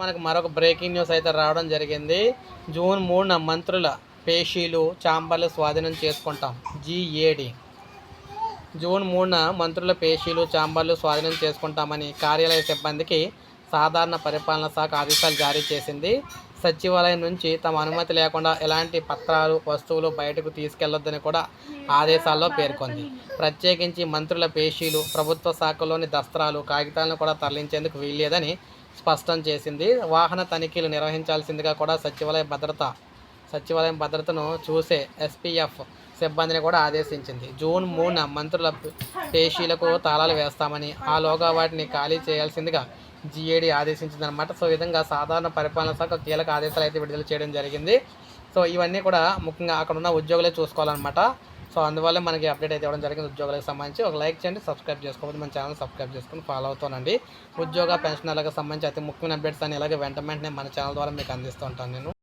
మనకు మరొక breaking news అయితే రావడం జరిగింది. జూన్ మూడున మంత్రుల పేషీలు చాంబర్లు స్వాధీనం చేసుకుంటాం. జీఏడి జూన్ మూడున మంత్రుల పేషీలు చాంబర్లు స్వాధీనం చేసుకుంటామని కార్యాలయ సిబ్బందికి సాధారణ పరిపాలన శాఖ ఆదేశాలు జారీ చేసింది. సచివాలయం నుంచి తమ అనుమతి లేకుండా ఎలాంటి పత్రాలు వస్తువులు బయటకు తీసుకెళ్ళొద్దని కూడా ఆదేశాల్లో పేర్కొంది. ప్రత్యేకించి మంత్రుల పేషీలు ప్రభుత్వ శాఖలోని దస్త్రాలు కాగితాలను కూడా తరలించేందుకు వీల్లేదని స్పష్టం చేసింది. వాహన తనిఖీలు నిర్వహించాల్సిందిగా కూడా సచివాలయ భద్రత సచివాలయం భద్రతను చూసే ఎస్పీఎఫ్ సిబ్బందిని కూడా ఆదేశించింది. జూన్ మూడున మంత్రుల పేషీలకు తాళాలు వేస్తామని ఆలోగా వాటిని ఖాళీ చేయాల్సిందిగా జిఏడి ఆదేశించిందనమాట సో విధంగా సాధారణ పరిపాలన శాఖ కీలక ఆదేశాలు అయితే విడుదల చేయడం జరిగింది. సో ఇవన్నీ కూడా ముఖ్యంగా అక్కడ ఉన్న ఉద్యోగులే చూసుకోవాలన్నమాట. సో అందువల్ల మనకి అప్డేట్ అయితే ఇవ్వడం జరిగింది. ఉద్యోగాలకు సంబంధించి ఒక లైక్ చేయండి సబ్స్క్రైబ్ చేసుకోవద్దు మన ఛానల్ సబ్స్క్రైబ్ చేసుకుని ఫాలో అవుతానండి. ఉద్యోగ పెన్షనర్లకు సంబంధించి అతి ముఖ్యమైన అప్డేట్స్ అని ఇలాగే వెంట వెంటనే మన ఛానల్ ద్వారా మీకు అందిస్తూ ఉంటాను నేను.